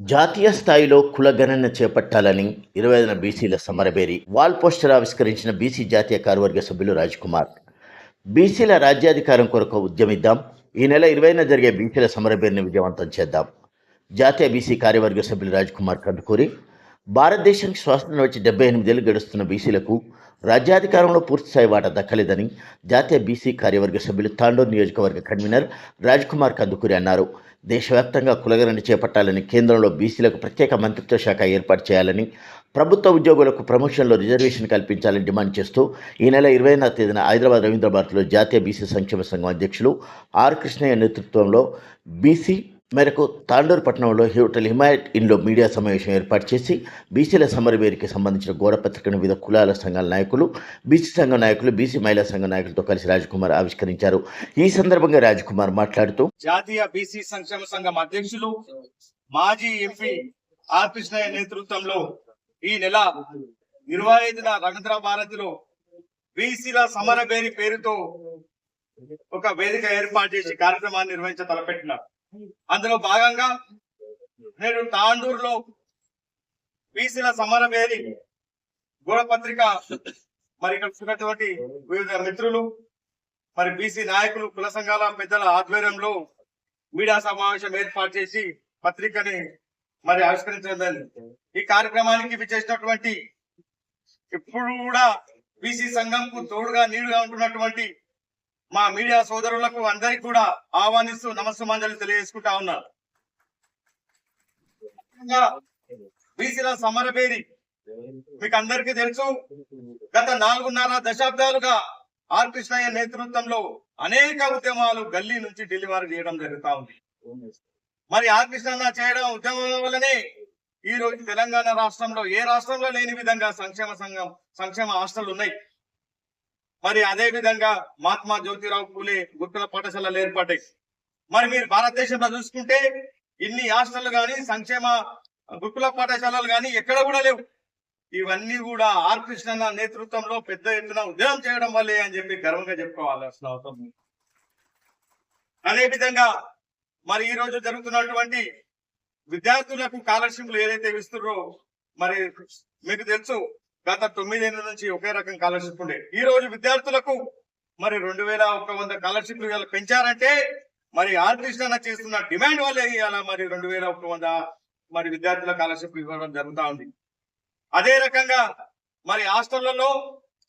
జాతీయ స్థాయిలో కులగణన చేపట్టాలని ఇరవై ఐదున బీసీల సమరబేరి వాల్ పోస్టర్ ఆవిష్కరించిన బీసీ జాతీయ కార్యవర్గ సభ్యులు రాజ్ కుమార్ బీసీల రాజ్యాధికారం కొరకు ఉద్యమిద్దాం. ఈ నెల ఇరవైన జరిగే బీసీల సమరబేరిని విజయవంతం చేద్దాం. జాతీయ బీసీ కార్యవర్గ సభ్యులు రాజ్ కుమార్ కందుకూరి భారతదేశానికి స్వాతంత్రం వచ్చి డెబ్బై ఎనిమిదేళ్ళు గడుస్తున్న బీసీలకు రాజ్యాధికారంలో పూర్తిస్థాయి వాటా దక్కలేదని జాతీయ బీసీ కార్యవర్గ సభ్యులు తాండూరు నియోజకవర్గ కన్వీనర్ రాజ్ కుమార్ కందుకూరి అన్నారు. దేశవ్యాప్తంగా కులగరణ చేపట్టాలని కేంద్రంలో బీసీలకు ప్రత్యేక మంత్రిత్వ శాఖ ఏర్పాటు చేయాలని ప్రభుత్వ ఉద్యోగులకు ప్రమోషన్లో రిజర్వేషన్ కల్పించాలని డిమాండ్ చేస్తూ ఈ నెల ఇరవై తేదీన హైదరాబాద్ రవీంద్రభారత్లో జాతీయ బీసీ సంక్షేమ సంఘం అధ్యక్షులు ఆర్ కృష్ణయ్య నేతృత్వంలో బీసీ మేరకు తాండూరు పట్టణంలో హోటల్ హిమాయత్ ఇన్లో మీడియా సమావేశం ఏర్పాటు చేసి బీసీల సమరవేరికి సంబంధించిన గోడపత్రికను వివిధ కులాల సంఘాల నాయకులు బీసీ సంఘ నాయకులు బీసీ మహిళా సంఘ నాయకులతో కలిసి రాజ్కుమార్ ఆవిష్కరించారు. ఈ సందర్భంగా రాజ్కుమార్ మాట్లాడుతూ జాతీయ బీసీ సంక్షేమ సంఘం అధ్యక్షులు మాజీ ఎంపీ ఆర్ కృష్ణయ్య నేతృత్వంలో ఈ నెల ఇరవై ఐదున రవీంద్ర భారతిలో బీసీల సమరబేరి పేరుతో ఒక వేదిక ఏర్పాటు చేసి కార్యక్రమాన్ని నిర్వహించ తలపెట్టినారు. అందులో భాగంగా నేడు తాండూరులో బీసీల సమరం ఏది? గూఢపత్రిక మరి ఇక్కడ చూసినటువంటి వివిధ మిత్రులు మరి బీసీ నాయకులు కుల సంఘాల పెద్దల ఆధ్వర్యంలో మీడియా సమావేశం ఏర్పాటు చేసి పత్రికని మరి ఆవిష్కరించడం ఈ కార్యక్రమానికి విచ్చేసినటువంటి ఇప్పుడు కూడా బీసీ సంఘంకు తోడుగా నీడుగా ఉంటున్నటువంటి మా మీడియా సోదరులకు అందరికి కూడా ఆహ్వానిస్తూ నమస్సుమాంజలి తెలియజేసుకుంటా ఉన్నారు బీసీల సమర పేరి మీకు అందరికీ తెలుసు గత నాలుగున్నర దశాబ్దాలుగా ఆర్ కృష్ణయ్య నేతృత్వంలో అనేక ఉద్యమాలు గల్లీ నుంచి డెలివరీ చేయడం జరుగుతా ఉంది. మరి ఆర్ కృష్ణన్న చేయడం ఉద్యమం వల్లనే ఈ రోజు తెలంగాణ రాష్ట్రంలో ఏ రాష్ట్రంలో లేని విధంగా సంక్షేమ సంఘం సంక్షేమ హాస్టల్ ఉన్నాయి. మరి అదే విధంగా మహాత్మా జ్యోతిరావు పూలే గురుకుల పాఠశాలలు ఏర్పాటాయి మరి మీరు భారతదేశంలో చూసుకుంటే ఇన్ని హాస్టల్ గాని సంక్షేమ గురుకుల పాఠశాలలు గాని ఎక్కడ కూడా లేవు. ఇవన్నీ కూడా ఆర్ కృష్ణ నేతృత్వంలో పెద్ద ఎత్తున ఉద్యమం చేయడం వల్లే అని చెప్పి గర్వంగా చెప్పుకోవాల్సిన అవసరం అదేవిధంగా అదే విధంగా మరి ఈ రోజు జరుగుతున్నటువంటి విద్యార్థులకు స్కాలర్షిప్లు ఏదైతే ఇస్తున్నారో మరి మీకు తెలుసు గత తొమ్మిదేళ్ళ నుంచి ఒకే రకం స్కాలర్షిప్ ఉండే. ఈ రోజు విద్యార్థులకు మరి రెండు వేల ఒక వంద స్కాలర్షిప్లు ఇవాళ పెంచారంటే మరి ఆర్ కృష్ణ చేస్తున్న డిమాండ్ వల్లే ఇవాళ మరి రెండు వేల ఒక వంద మరి విద్యార్థుల స్కాలర్షిప్ ఇవ్వడం జరుగుతూ ఉంది. అదే రకంగా మరి హాస్టళ్ళలో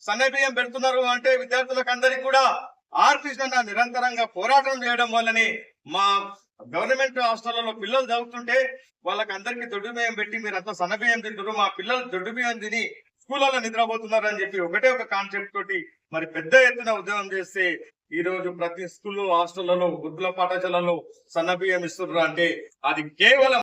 సన్న బియ్యం పెడుతున్నారు అంటే విద్యార్థులకు అందరికి కూడా ఆర్ కృష్ణ నిరంతరంగా పోరాటం చేయడం వల్లనే మా గవర్నమెంట్ హాస్టళ్ళలో పిల్లలు చదువుతుంటే వాళ్ళకి అందరికి దొడ్డు బియ్యం పెట్టి మీరు అంతా సన్న బియ్యం తింటారు మా పిల్లలు దొడ్డు బియ్యం తిని స్కూళ్ళలో నిద్రపోతున్నారు అని చెప్పి ఒకటే ఒక కాన్సెప్ట్ తోటి మరి పెద్ద ఎత్తున ఉద్యోగం చేస్తే ఈ రోజు ప్రతి స్కూల్లో హాస్టళ్ళలో వృద్ధుల పాఠశాలలో సన్న బియ్యం ఇస్తున్నారు అంటే అది కేవలం